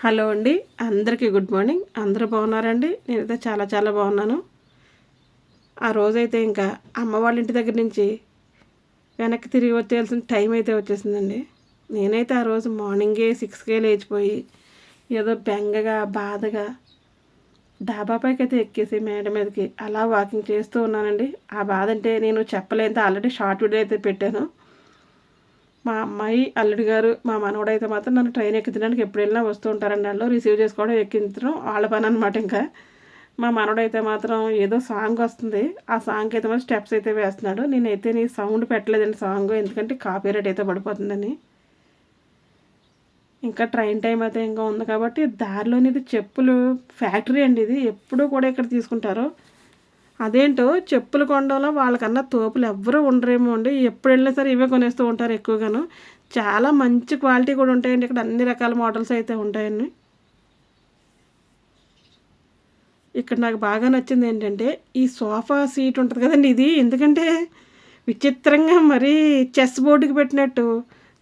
Hello అండి అందరికీ good morning. అందరూ బాగున్నారండి? నేనైతే చాలా చాలా బాగున్నాను. ఆ రోజైతే ఇంకా అమ్మ వాళ్ళ ఇంటి దగ్గర నుంచి వెనక్కి తిరిగి వచ్చేయాల్సిన టైం అయితే వచ్చేసిందండి. నేనైతే ఆ రోజు మార్నింగే సిక్స్కే లేచిపోయి ఏదో బెంగగా బాధగా డాబా పైకి అయితే ఎక్కేసి మేడ మీదకి అలా వాకింగ్ చేస్తూ ఉన్నానండి. ఆ బాధ అంటే నేను చెప్పలేంత ఆల్రెడీ షార్ట్ వీడియో అయితే పెట్టాను. మా అమ్మాయి అల్లుడి గారు మా మనవడైతే అయితే మాత్రం నన్ను ట్రైన్ ఎక్కించడానికి ఎప్పుడు వెళ్ళినా వస్తూ ఉంటారండి వాళ్ళు రిసీవ్ చేసుకోవడం ఎక్కించడం వాళ్ళ పని అనమాట ఇంకా. మా మనవడైతే మాత్రం ఏదో సాంగ్ వస్తుంది. ఆ సాంగ్ అయితే మాత్రం స్టెప్స్ అయితే వేస్తున్నాడు. నేనైతే నీ సౌండ్ పెట్టలేదండి సాంగ్ ఎందుకంటే కాపీ రేట్ అయితే పడిపోతుందని. ఇంకా ట్రైన్ టైం అయితే ఇంకా ఉంది కాబట్టి దారిలోనిది చెప్పులు ఫ్యాక్టరీ అండి ఇది. ఎప్పుడూ కూడా ఇక్కడ తీసుకుంటారు. అదేంటో చెప్పులు కొండంలో వాళ్ళకన్నా తోపులు ఎవ్వరూ ఉండరేమో అండి. ఎప్పుడు వెళ్ళినా సరే ఇవే కొనేస్తూ ఉంటారు ఎక్కువగాను. చాలా మంచి క్వాలిటీ కూడా ఉంటాయండి. ఇక్కడ అన్ని రకాల మోడల్స్ అయితే ఉంటాయండి. ఇక్కడ నాకు బాగా నచ్చింది ఏంటంటే ఈ సోఫా సీట్ ఉంటుంది కదండి ఇది. ఎందుకంటే విచిత్రంగా మరీ చెస్ బోర్డుకి పెట్టినట్టు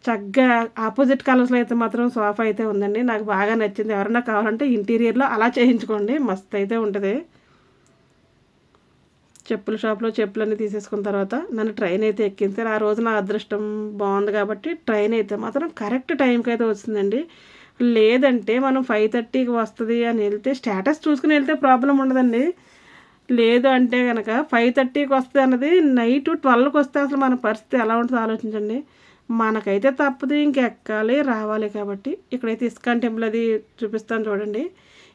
చక్కగా ఆపోజిట్ కలర్స్లో అయితే మాత్రం సోఫా అయితే ఉందండి. నాకు బాగా నచ్చింది. ఎవరన్నా కావాలంటే ఇంటీరియర్లో అలా చేయించుకోండి. మస్తు అయితే ఉంటుంది. చెప్పుల షాప్లో చెప్పులన్నీ తీసేసుకున్న తర్వాత నన్ను ట్రైన్ అయితే ఎక్కించారు ఆ రోజు నా అదృష్టం బాగుంది కాబట్టి ట్రైన్ అయితే మాత్రం కరెక్ట్ టైంకి అయితే వచ్చిందండి. లేదంటే మనం ఫైవ్ థర్టీకి వస్తుంది అని వెళ్తే స్టేటస్ చూసుకుని వెళ్తే ప్రాబ్లం ఉండదండి. లేదు అంటే కనుక ఫైవ్ థర్టీకి వస్తుంది అన్నది నైట్ ట్వెల్వ్కి వస్తే అసలు మన పరిస్థితి ఎలా ఉంటుందో ఆలోచించండి. మనకైతే తప్పదు ఇంకెక్కాలి రావాలి కాబట్టి. ఇక్కడైతే ఇస్కాన్ టెంపుల్ అది చూపిస్తాను చూడండి.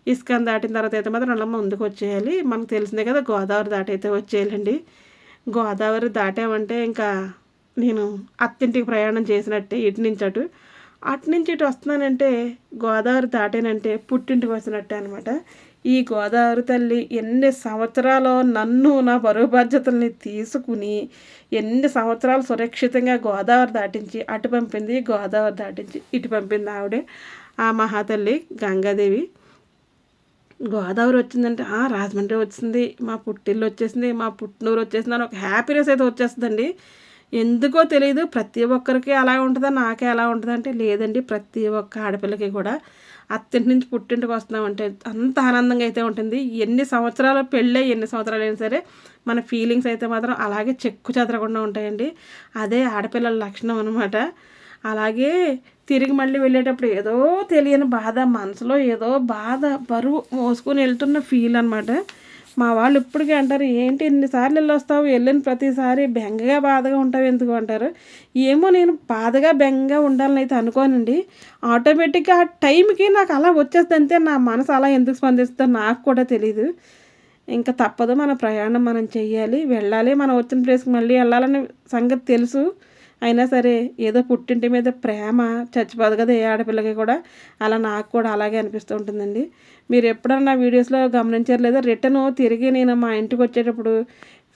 ఇస్కాన్ దాటిన తర్వాత అయితే మాత్రం అలా ముందుకు వచ్చేయాలి. మనకు తెలిసిందే కదా గోదావరి దాటైతే వచ్చేయాలండి. గోదావరి దాటామంటే ఇంకా నేను అత్తింటికి ప్రయాణం చేసినట్టే ఇటు నుంచి అటు. అటు నుంచి ఇటు వస్తున్నానంటే గోదావరి దాటానంటే పుట్టింటికి వచ్చినట్టే అనమాట ఈ గోదావరి తల్లి ఎన్ని సంవత్సరాలు నన్ను నా బరువు బాధ్యతల్ని తీసుకుని ఎన్ని సంవత్సరాలు సురక్షితంగా గోదావరి దాటించి అటు పంపింది గోదావరి దాటించి ఇటు పంపింది ఆవిడే. ఆ మహాతల్లి గంగాదేవి. గోదావరి వచ్చిందంటే రాజమండ్రి వచ్చింది మా పుట్టిల్లు వచ్చేసింది మా పుట్టినూరు వచ్చేసింది అని ఒక హ్యాపీనెస్ అయితే వచ్చేస్తుందండి. ఎందుకో తెలియదు ప్రతి ఒక్కరికి అలా ఉంటుందా నాకే ఎలా ఉంటుందంటే లేదండి ప్రతి ఒక్క ఆడపిల్లకి కూడా. అత్తింటి నుంచి పుట్టింటికి వస్తున్నామంటే అంత ఆనందంగా అయితే ఉంటుంది. ఎన్ని సంవత్సరాలు పెళ్ళే ఎన్ని సంవత్సరాలు అయినా సరే మన ఫీలింగ్స్ అయితే మాత్రం అలాగే చెక్కు చెదరకుండా ఉంటాయండి. అదే ఆడపిల్లల లక్షణం అనమాట అలాగే తిరిగి మళ్ళీ వెళ్ళేటప్పుడు ఏదో తెలియని బాధ మనసులో ఏదో బాధ బరువు మోసుకొని వెళ్తున్న ఫీల్ అనమాట మా వాళ్ళు ఇప్పటికీ అంటారు ఏంటి ఎన్నిసార్లు వెళ్ళి వస్తావు? వెళ్ళిన ప్రతిసారి బెంగగా బాధగా ఉంటావు ఎందుకు? అంటారు. ఏమో నేను బాధగా బెంగగా ఉండాలని అయితే అనుకోనండి. ఆటోమేటిక్గా ఆ టైంకి నాకు అలా వచ్చేస్తుంది అంతే. నా మనసు అలా ఎందుకు స్పందిస్తుందో నాకు కూడా తెలియదు ఇంకా తప్పదు మన ప్రయాణం మనం చేయాలి వెళ్ళాలి మనం వచ్చిన ప్లేస్కి మళ్ళీ వెళ్ళాలనే సంగతి తెలుసు. అయినా సరే ఏదో పుట్టింటి మీద ప్రేమ చచ్చిపోదు కదా ఏ ఆడపిల్లకి కూడా. అలా నాకు కూడా అలాగే అనిపిస్తూ ఉంటుందండి. మీరు ఎప్పుడన్నా నా వీడియోస్లో గమనించారు లేదా రిటర్న్ తిరిగి నేను మా ఇంటికి వచ్చేటప్పుడు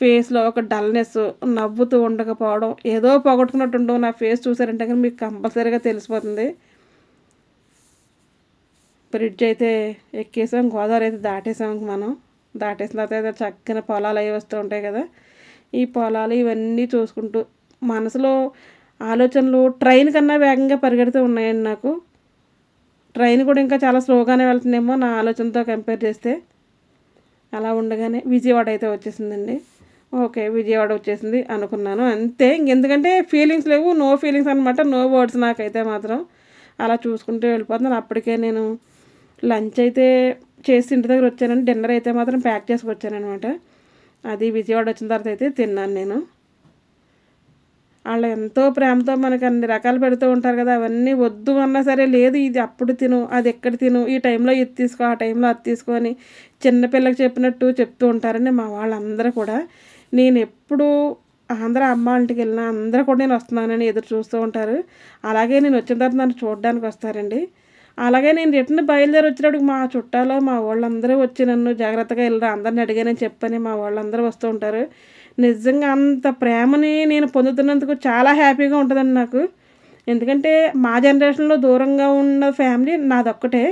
ఫేస్లో ఒక డల్నెస్ నవ్వుతూ ఉండకపోవడం ఏదో పోగొట్టుకున్నట్టు ఉండవు నా ఫేస్ చూసారంటే కానీ మీకు కంపల్సరీగా తెలిసిపోతుంది. బ్రిడ్జ్ అయితే ఎక్కేసాం గోదావరి అయితే దాటేసాం మనం. దాటేసిన తర్వాత చక్కని పొలాలు అవి వస్తూ ఉంటాయి కదా. ఈ పొలాలు ఇవన్నీ చూసుకుంటూ మనసులో ఆలోచనలు ట్రైన్ కన్నా వేగంగా పరిగెడుతూ ఉన్నాయండి నాకు. ట్రైన్ కూడా ఇంకా చాలా స్లోగానే వెళ్తుందేమో నా ఆలోచనతో కంపేర్ చేస్తే. అలా ఉండగానే విజయవాడ అయితే వచ్చేసిందండి. ఓకే విజయవాడ వచ్చేసింది అనుకున్నాను. అంతే ఇంకెందుకంటే ఫీలింగ్స్ లేవు నో ఫీలింగ్స్ అనమాట నో వర్డ్స్ నాకైతే మాత్రం. అలా చూసుకుంటూ వెళ్ళిపోతున్నాను. అప్పటికే నేను లంచ్ అయితే చేసి ఇంటి దగ్గర వచ్చానండి. డిన్నర్ అయితే మాత్రం ప్యాక్ చేసుకొచ్చానమాట అది విజయవాడ వచ్చిన తర్వాత అయితే తిన్నాను నేను. వాళ్ళు ఎంతో ప్రేమతో మనకు అన్ని రకాలు పెడుతూ ఉంటారు కదా అవన్నీ వద్దు అన్నా సరే లేదు ఇది అప్పుడు తిను అది ఎక్కడ తిను ఈ టైంలో ఇది తీసుకో ఆ టైంలో అది తీసుకొని చిన్నపిల్లకి చెప్పినట్టు చెప్తూ ఉంటారని మా వాళ్ళందరూ కూడా. నేను ఎప్పుడు ఆంధ్ర అమ్మ ఇంటికి వెళ్ళినా అందరూ కూడా నేను వస్తున్నానని ఎదురు చూస్తూ ఉంటారు. అలాగే నేను వచ్చిన తర్వాత నన్ను చూడడానికి వస్తారండి. అలాగే నేను రిటర్న్ బయలుదేరి వచ్చినప్పుడు మా చుట్టాలు మా వాళ్ళందరూ వచ్చి నన్ను జాగ్రత్తగా వెళ్ళరా అందరిని అడిగానని చెప్పని మా వాళ్ళందరూ వస్తూ ఉంటారు. నిజంగా అంత ప్రేమని నేను పొందుతున్నందుకు చాలా హ్యాపీగా ఉంటుందండి నాకు. ఎందుకంటే మా జనరేషన్లో దూరంగా ఉన్న ఫ్యామిలీ నాదొక్కటే.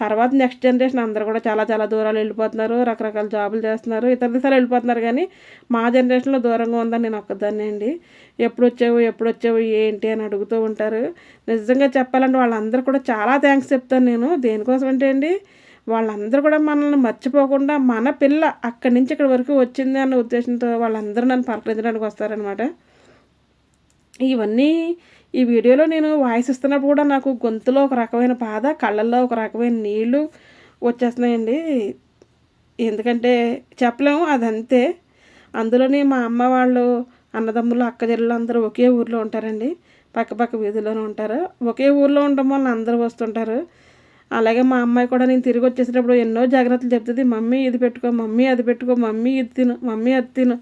తర్వాత నెక్స్ట్ జనరేషన్ అందరూ కూడా చాలా చాలా దూరాలు వెళ్ళిపోతున్నారు రకరకాల జాబులు చేస్తున్నారు ఇతర దేశాలు వెళ్ళిపోతున్నారు కానీ మా జనరేషన్లో దూరంగా ఉందని నేను ఒక్కదాన్నే అండి. ఎప్పుడు వచ్చావు ఎప్పుడు వచ్చావు ఏంటి అని అడుగుతూ ఉంటారు. నిజంగా చెప్పాలంటే వాళ్ళందరూ కూడా చాలా థ్యాంక్స్ చెప్తాను నేను. దేనికోసం అంటే అండి వాళ్ళందరూ కూడా మనల్ని మర్చిపోకుండా మన పిల్ల అక్కడి నుంచి ఇక్కడి వరకు వచ్చింది అన్న ఉద్దేశంతో వాళ్ళందరూ నన్ను పలకరించడానికి వస్తారనమాట ఇవన్నీ ఈ వీడియోలో నేను వాయిస్ ఇస్తున్నప్పుడు కూడా నాకు గొంతులో ఒక రకమైన బాధ కళ్ళల్లో ఒక రకమైన నీళ్ళు వచ్చేస్తున్నాయండి. ఎందుకంటే చెప్పలేము అదంతే. అందులోనే మా అమ్మ వాళ్ళు అన్నదమ్ములు అక్క చెల్లెలు అందరూ ఒకే ఊర్లో ఉంటారండి. పక్క పక్క వీధిలోనే ఉంటారు. ఒకే ఊర్లో ఉండడం వల్ల అందరూ వస్తుంటారు. అలాగే మా అమ్మాయి కూడా నేను తిరిగి వచ్చేసేటప్పుడు ఎన్నో జాగ్రత్తలు చెప్తుంది. మమ్మీ ఇది పెట్టుకో మమ్మీ అది పెట్టుకో మమ్మీ ఇది తిను మమ్మీ అది తిను.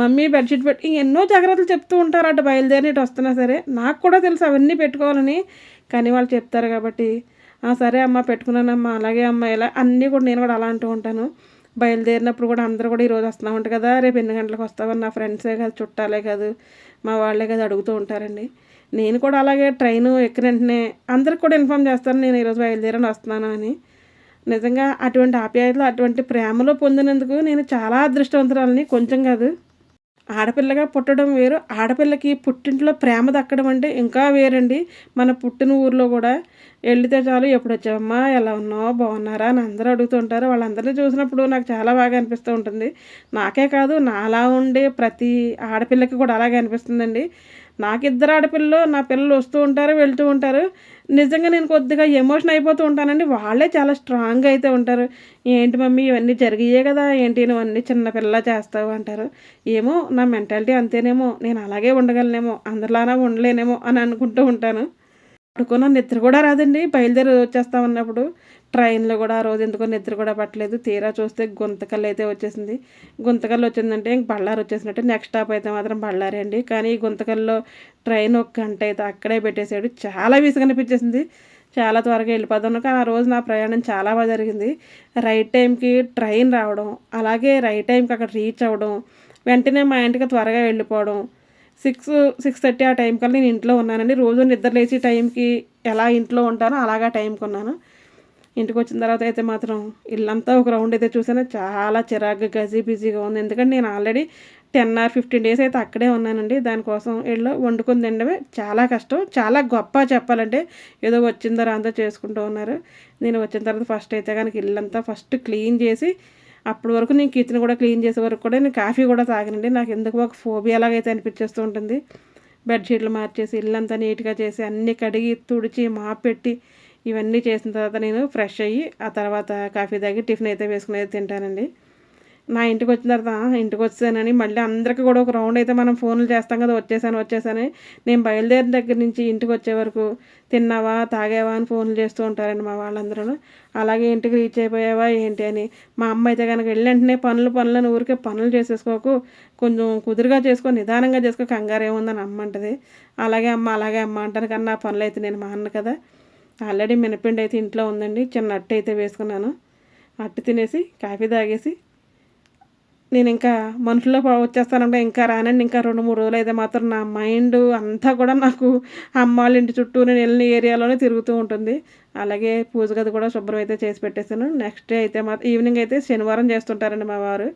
మమ్మీ బెడ్షీట్ పెట్టి ఎన్నో జాగ్రత్తలు చెప్తూ ఉంటారు అటు బయలుదేరి ఇటు వస్తున్నా సరే. నాకు కూడా తెలుసు అవన్నీ పెట్టుకోవాలని. కానీ వాళ్ళు చెప్తారు కాబట్టి సరే అమ్మ పెట్టుకున్నానమ్మా అలాగే అమ్మ ఇలా అన్నీ కూడా నేను కూడా అలా అంటూ ఉంటాను. బయలుదేరినప్పుడు కూడా అందరూ కూడా ఈరోజు వస్తూ ఉంటారు కదా రేపు ఎన్ని గంటలకు వస్తావని నా ఫ్రెండ్సే కాదు చుట్టాలే కాదు మా వాళ్ళే కాదు అడుగుతూ ఉంటారండి. నేను కూడా అలాగే ట్రైన్ ఎక్కిన వెంటనే అందరికి కూడా ఇన్ఫామ్ చేస్తాను నేను ఈరోజు బయలుదేరని వస్తున్నాను అని. నిజంగా అటువంటి ఆప్యాయతలు అటువంటి ప్రేమలో పొందినందుకు నేను చాలా అదృష్టవంతురాలని కొంచెం కాదు ఆడపిల్లగా పుట్టడం వేరు. ఆడపిల్లకి పుట్టింట్లో ప్రేమ దక్కడం అంటే ఇంకా వేరండి. మన పుట్టిన ఊర్లో కూడా వెళ్తే చాలు ఎప్పుడు వచ్చావమ్మా ఎలా ఉన్నావు బాగున్నారా అని అందరూ అడుగుతుంటారు వాళ్ళందరినీ చూసినప్పుడు నాకు చాలా బాగా అనిపిస్తూ ఉంటుంది. నాకే కాదు నాలా ఉండే ప్రతి ఆడపిల్లకి కూడా అలాగే అనిపిస్తుందండి. నాకు ఇద్దరు ఆడపిల్లలు నా పిల్లలు వస్తూ ఉంటారు వెళ్తూ ఉంటారు. నిజంగా నేను కొద్దిగా ఎమోషన్ అయిపోతూ ఉంటానండి. వాళ్ళే చాలా స్ట్రాంగ్గా అయితే ఉంటారు. ఏంటి మమ్మీ ఇవన్నీ జరిగాయే కదా? ఏంటి నువ్వు చిన్నపిల్ల చేస్తావు? అంటారు. ఏమో నా మెంటాలిటీ అంతేనేమో నేను అలాగే ఉండగలనేమో అందరిలానా ఉండలేనేమో అని అనుకుంటూ ఉంటాను. పడుకున్న నిద్ర కూడా రాదండి. బయలుదేరి వచ్చేస్తా ఉన్నప్పుడు ట్రైన్లో కూడా ఆ రోజు ఎందుకో నిద్ర కూడా పట్టలేదు. తీరా చూస్తే గుంతకల్లు అయితే వచ్చేసింది. గుంతకల్లు వచ్చిందంటే ఇంక బళ్ళారి వచ్చేసినట్టు. నెక్స్ట్ స్టాప్ అయితే మాత్రం బళ్ళారి అండి. కానీ ఈ గుంతకల్లో ట్రైన్ ఒక గంట అయితే అక్కడే పెట్టేశాడు చాలా విసుగనిపించేసింది చాలా త్వరగా వెళ్ళిపోతాను కానీ ఆ రోజు నా ప్రయాణం చాలా బాగా జరిగింది. రైట్ టైంకి ట్రైన్ రావడం అలాగే రైట్ టైంకి అక్కడ రీచ్ అవ్వడం వెంటనే మా ఇంటికి త్వరగా వెళ్ళిపోవడం. సిక్స్ సిక్స్ థర్టీ ఆ టైం కల్లా నేను ఇంట్లో ఉన్నానండి. రోజు నిద్ర లేచి టైంకి ఎలా ఇంట్లో ఉంటానో అలాగా టైంకి ఉన్నాను. ఇంటికి వచ్చిన తర్వాత అయితే మాత్రం ఇల్లంతా ఒక రౌండ్ అయితే చూసాను. చాలా చిరాగ్గా గజీ బిజీగా ఉంది. ఎందుకంటే నేను already ten or fifteen days అయితే అక్కడే ఉన్నానండి. దానికోసం ఇళ్ళు వండుకొని తినడమే చాలా కష్టం. చాలా గొప్ప చెప్పాలంటే. ఏదో వచ్చిన తర్వాత అంతా చేసుకుంటూ ఉన్నారు. నేను వచ్చిన తర్వాత ఫస్ట్ అయితే కనుక ఇల్లంతా ఫస్ట్ క్లీన్ చేసి అప్పటి వరకు నేను కిచెన్ కూడా క్లీన్ చేసే వరకు కూడా నేను కాఫీ కూడా తాగనండి. నాకు ఎందుకు ఒక ఫోబియా లాగైతే అనిపించేస్తూ ఉంటుంది. బెడ్షీట్లు మార్చేసి ఇల్లంతా నీట్గా చేసి అన్నీ కడిగి తుడిచి మాపెట్టి పెట్టి ఇవన్నీ చేసిన తర్వాత నేను ఫ్రెష్ అయ్యి ఆ తర్వాత కాఫీ తాగి టిఫిన్ అయితే వేసుకుని అయితే తింటానండి. నా ఇంటికి వచ్చిన తర్వాత ఇంటికి వచ్చానని మళ్ళీ అందరికీ కూడా ఒక రౌండ్ అయితే మనం ఫోన్లు చేస్తాం కదా వచ్చేసాను వచ్చేసాను నేను బయలుదేరిన దగ్గర నుంచి ఇంటికి వచ్చే వరకు తిన్నావా తాగావా అని ఫోన్లు చేస్తూ ఉంటారండి మా వాళ్ళందరూ అలాగే ఇంటికి రీచ్ అయిపోయావా ఏంటి అని. మా అమ్మ అయితే కనుక వెళ్ళి వెంటనే పనులు పనులను ఊరికే పనులు చేసేసుకోకు. కొంచెం కుదురుగా చేసుకో నిదానంగా చేసుకో కంగారు ఏముందని అమ్మ అంటది. అలాగే అమ్మ అలాగే అమ్మ అంటాను కానీ నా పనులు అయితే నేను మా అన్న కదా. ఆల్రెడీ మినపిండి అయితే ఇంట్లో ఉందండి. చిన్న అట్టు అయితే వేసుకున్నాను. అట్టు తినేసి కాఫీ తాగేసి నేను ఇంకా మనుషుల్లో వచ్చేస్తానంటే ఇంకా రానండి. ఇంకా రెండు మూడు రోజులు అయితే మాత్రం నా మైండ్ అంతా కూడా నాకు అమ్మ వాళ్ళ ఇంటి చుట్టూ నేను వెళ్ళిన ఏరియాలోనే తిరుగుతూ ఉంటుంది. అలాగే పూజ గది కూడా శుభ్రం అయితే చేసి పెట్టేశాను. నెక్స్ట్ డే అయితే మాత్రం ఈవినింగ్ అయితే శనివారం చేస్తుంటారండి మా వారు.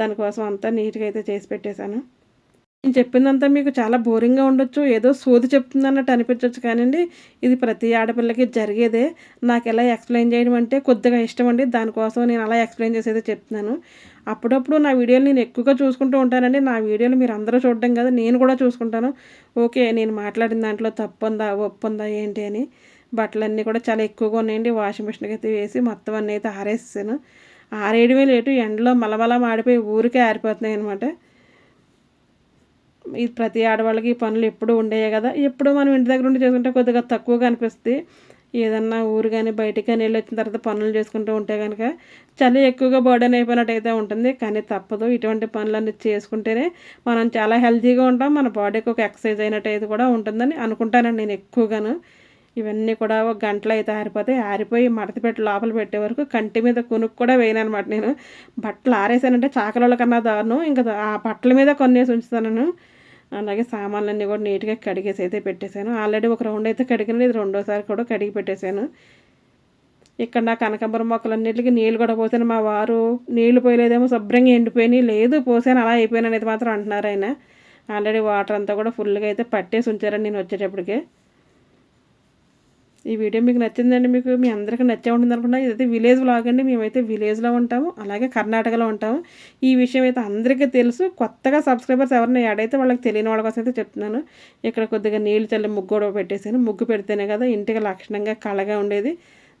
దానికోసం అంతా నీట్గా అయితే చేసి పెట్టేశాను. నేను చెప్పిందంతా మీకు చాలా బోరింగ్గా ఉండొచ్చు. ఏదో సోది చెప్తుందన్నట్టు అనిపించవచ్చు కానివ్వండి ఇది ప్రతి ఆడపిల్లకి జరిగేదే. నాకు ఎలా ఎక్స్ప్లెయిన్ చేయడం అంటే కొద్దిగా ఇష్టం అండి. దానికోసం నేను అలా ఎక్స్ప్లెయిన్ చేసేది చెప్తున్నాను. అప్పుడప్పుడు నా వీడియోలు నేను ఎక్కువగా చూసుకుంటూ ఉంటానండి. నా వీడియోలు మీరు అందరూ చూడడం కదా నేను కూడా చూసుకుంటాను. ఓకే నేను మాట్లాడిన దాంట్లో తప్పు ఉందా ఒప్పు ఉందా ఏంటి అని. బట్టలన్నీ కూడా చాలా ఎక్కువగా ఉన్నాయండి. వాషింగ్ మిషన్కి అయితే వేసి మొత్తం అన్నీ అయితే ఆరేసాను ఆరేయడమే లేటు. ఎండలో మలమల మాడిపోయి ఊరికే ఆరిపోతున్నాయి అనమాట ఇది ప్రతి ఆడవాళ్ళకి ఈ పనులు ఎప్పుడు ఉండేవి కదా. ఎప్పుడు మనం ఇంటి దగ్గర ఉండి చేసుకుంటే కొద్దిగా తక్కువగా అనిపిస్తుంది. ఏదన్నా ఊరు కానీ బయటికి కానీ వెళ్ళి వచ్చిన తర్వాత పనులు చేసుకుంటూ ఉంటే కనుక చలి ఎక్కువగా బర్డెన్ అయిపోయినట్టు అయితే ఉంటుంది. కానీ తప్పదు. ఇటువంటి పనులన్నీ చేసుకుంటేనే మనం చాలా హెల్తీగా ఉంటాం. మన బాడీకి ఒక ఎక్సర్సైజ్ అయినట్టు అయితే కూడా ఉంటుందని అనుకుంటానండి నేను ఎక్కువగాను. ఇవన్నీ కూడా ఒక గంటలు అయితే ఆరిపోతాయి ఆరిపోయి మడత పెట్టి లోపల పెట్టే వరకు కంటి మీద కొనుక్కు కూడా వేయను అనమాట నేను. బట్టలు ఆరేసానంటే చాకల కన్నా దారుణం. ఇంకా ఆ బట్టల మీద కొన్నేసి ఉంచుతాను అలాగే సామాన్లన్నీ కూడా నీట్గా కడిగేసి అయితే పెట్టేశాను. ఆల్రెడీ ఒక రౌండ్ అయితే కడిగిన ఇది రెండోసారి కూడా కడిగి పెట్టేశాను. ఇక్కడ నా కనకాంబరం మొక్కలన్నిటికి నీళ్ళు కూడా పోసాను. మా వారు నీళ్ళు పోయలేదేమో శుభ్రంగా ఎండిపోయినాయి లేదు పోసాను అలా అయిపోయాను అనేది మాత్రం అంటున్నారు ఆయన. ఆల్రెడీ వాటర్ అంతా కూడా ఫుల్గా అయితే పట్టేసి ఉంచారని నేను వచ్చేటప్పటికే. ఈ వీడియో మీకు నచ్చిందండి మీకు మీ అందరికీ నచ్చే ఉంటుంది అనుకున్నా ఇదైతే విలేజ్ వ్లాగ్ అండి. మేమైతే విలేజ్లో ఉంటాము అలాగే కర్ణాటకలో ఉంటాము. ఈ విషయం అయితే అందరికీ తెలుసు. కొత్తగా సబ్స్క్రైబర్స్ ఎవరిని యాడ్ అయితే వాళ్ళకి తెలియని వాళ్ళ కోసం అయితే చెప్తున్నాను. ఇక్కడ కొద్దిగా నీళ్ళు చల్లి ముగ్గు కూడా పెట్టేసాను ముగ్గు పెడితేనే కదా ఇంటికి లక్షణంగా కళగా ఉండేది.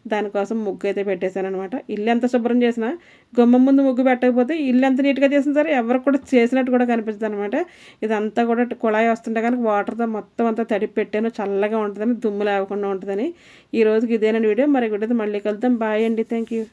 దానికోసం ముగ్గు అయితే పెట్టేశాను అనమాట ఇల్లు ఎంత శుభ్రం చేసినా గుమ్మం ముందు ముగ్గు పెట్టకపోతే ఇల్లు ఎంత నీట్గా చేసిన సరే ఎవరికి కూడా చేసినట్టు కూడా కనిపిస్తుంది అనమాట ఇదంతా కూడా కుళాయి వస్తుంటే కనుక వాటర్తో మొత్తం అంతా తడిపి పెట్టాను. చల్లగా ఉంటుందని దుమ్ము లేకుండా ఉంటుందని. ఈ రోజుకి ఇదేనండి వీడియో. మరి వీడియో మళ్ళీ కలుద్దాం. బాయ్ అండి. Thank you.